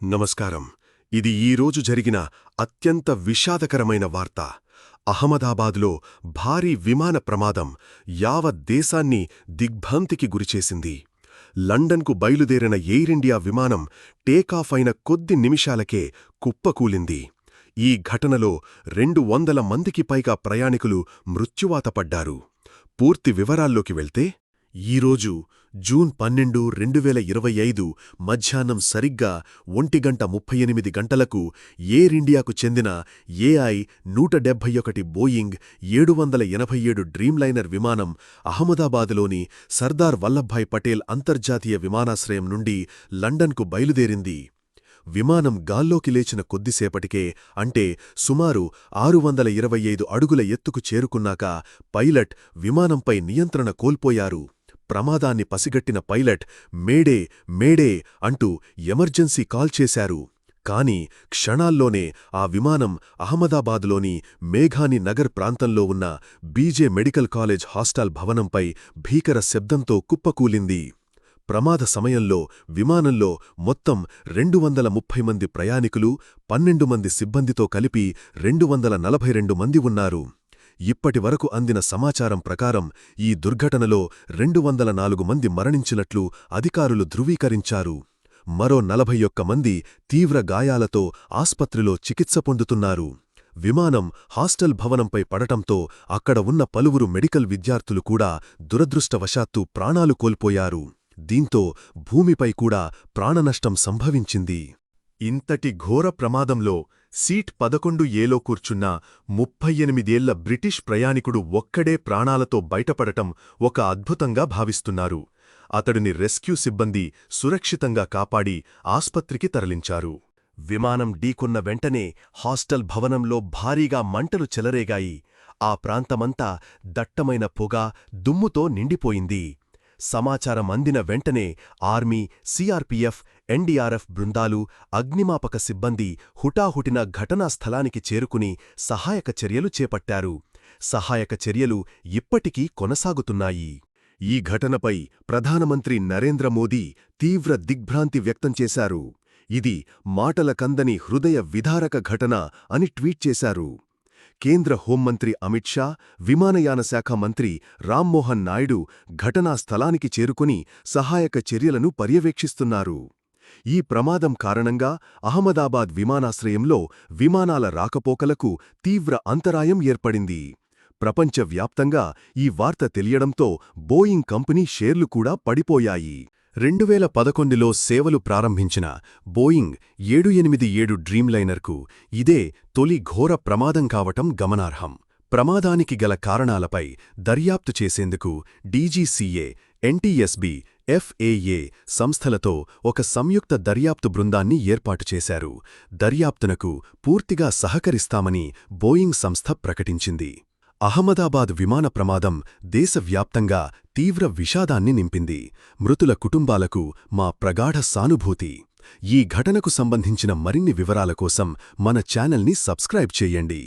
నమస్కారం. ఇది ఈరోజు జరిగిన అత్యంత విషాదకరమైన వార్త. అహ్మదాబాద్లో భారీ విమాన ప్రమాదం యావత్ దేశాన్ని దిగ్భ్రాంతికి గురిచేసింది. లండన్కు బయలుదేరిన ఎయిర్ ఇండియా విమానం టేకాఫ్ అయిన కొద్ది నిమిషాలకే కుప్పకూలింది. ఈ ఘటనలో రెండు వందల మందికి పైగా ప్రయాణికులు మృత్యువాత పడ్డారు. పూర్తి వివరాల్లోకి వెళ్తే ఈరోజు జూన్ పన్నెండు రెండు వేల ఇరవై ఐదు మధ్యాహ్నం సరిగ్గా ఒంటిగంట ముప్పై ఎనిమిది గంటలకు ఎయిర్ ఇండియాకు చెందిన ఏఐ నూట డెబ్బై ఒకటి బోయింగ్ ఏడు వందల ఎనభై ఏడు డ్రీమ్లైనర్ విమానం అహ్మదాబాదులోని సర్దార్ వల్లభాయ్ పటేల్ అంతర్జాతీయ విమానాశ్రయం నుండి లండన్కు బయలుదేరింది. విమానం గాల్లోకి లేచిన కొద్దిసేపటికే అంటే సుమారు ఆరు వందల ఇరవై ఐదు అడుగుల ఎత్తుకు చేరుకున్నాక పైలట్ విమానంపై నియంత్రణ కోల్పోయారు. ప్రమాదాన్ని పసిగట్టిన పైలట్ మేడే మేడే అంటూ ఎమర్జెన్సీ కాల్ చేశారు. కాని క్షణాల్లోనే ఆ విమానం అహ్మదాబాద్లోని మేఘాని నగర్ ప్రాంతంలో ఉన్న బీజే మెడికల్ కాలేజ్ హాస్టల్ భవనంపై భీకర శబ్దంతో కుప్పకూలింది. ప్రమాద సమయంలో విమానంలో మొత్తం రెండు వందల ముప్పై మంది ప్రయాణికులు పన్నెండు మంది సిబ్బందితో కలిపి రెండు వందల నలభై రెండు మంది ఉన్నారు. ఇప్పటి వరకు అందిన సమాచారం ప్రకారం ఈ దుర్ఘటనలో రెండు వందల నాలుగు మంది మరణించినట్లు అధికారులు ధృవీకరించారు. మరో నలభై ఒక్క మంది తీవ్ర గాయాలతో ఆస్పత్రిలో చికిత్స పొందుతున్నారు. విమానం హాస్టల్ భవనంపై పడటంతో అక్కడ ఉన్న పలువురు మెడికల్ విద్యార్థులు కూడా దురదృష్టవశాత్తు ప్రాణాలు కోల్పోయారు. దీంతో భూమిపై కూడా ప్రాణనష్టం సంభవించింది. ఇంతటి ఘోర ప్రమాదంలో సీట్ పదకొండు ఏలో కూర్చున్న ముప్పై ఎనిమిదేళ్ళ బ్రిటిష్ ప్రయాణికుడు ఒక్కడే ప్రాణాలతో బయటపడటం ఒక అద్భుతంగా భావిస్తున్నారు. అతడిని రెస్క్యూ సిబ్బంది సురక్షితంగా కాపాడి ఆస్పత్రికి తరలించారు. విమానం ఢీకొన్న వెంటనే హాస్టల్ భవనంలో భారీగా మంటలు చెలరేగాయి. ఆ ప్రాంతమంతా దట్టమైన పొగ దుమ్ముతో నిండిపోయింది. సమాచారం అందిన వెంటనే ఆర్మీ సిఆర్పీఎఫ్ ఎన్డీఆర్ఎఫ్ బృందాలు అగ్నిమాపక సిబ్బంది హుటాహుటిన ఘటనా స్థలానికి చేరుకుని సహాయక చర్యలు చేపట్టారు. సహాయక చర్యలు ఇప్పటికీ కొనసాగుతున్నాయి. ఈ ఘటనపై ప్రధానమంత్రి నరేంద్ర మోదీ తీవ్ర దిగ్భ్రాంతి వ్యక్తం చేశారు. ఇది మాటల కందని హృదయ విధారక ఘటన అని ట్వీట్ చేశారు. కేంద్ర హోంమంత్రి అమిత్ షా విమానయాన శాఖ మంత్రి రామ్మోహన్ నాయుడు ఘటనా స్థలానికి చేరుకుని సహాయక చర్యలను పర్యవేక్షిస్తున్నారు. ఈ ప్రమాదం కారణంగా అహ్మదాబాద్ విమానాశ్రయంలో విమానాల రాకపోకలకు తీవ్ర అంతరాయం ఏర్పడింది. ప్రపంచవ్యాప్తంగా ఈ వార్త తెలియడంతో బోయింగ్ కంపెనీ షేర్లు కూడా పడిపోయాయి. రెండువేల పదకొండులో సేవలు ప్రారంభించిన బోయింగ్ ఏడు ఎనిమిది ఏడు డ్రీమ్లైనర్కు ఇదే తొలి ఘోర ప్రమాదం కావటం గమనార్హం. ప్రమాదానికి గల కారణాలపై దర్యాప్తు చేసేందుకు డీజీసీఏ ఎన్టీఎస్బీ ఎఫ్ఏఏ సంస్థలతో ఒక సంయుక్త దర్యాప్తు బృందాన్ని ఏర్పాటు చేశారు. దర్యాప్తునకు పూర్తిగా సహకరిస్తామని బోయింగ్ సంస్థ ప్రకటించింది. అహ్మదాబాద్ విమాన ప్రమాదం దేశవ్యాప్తంగా తీవ్ర విషాదాన్ని నింపింది. మృతుల కుటుంబాలకు మా ప్రగాఢ సానుభూతి. ఈ ఘటనకు సంబంధించిన మరిన్ని వివరాల కోసం మన ఛానల్ని సబ్స్క్రైబ్ చేయండి.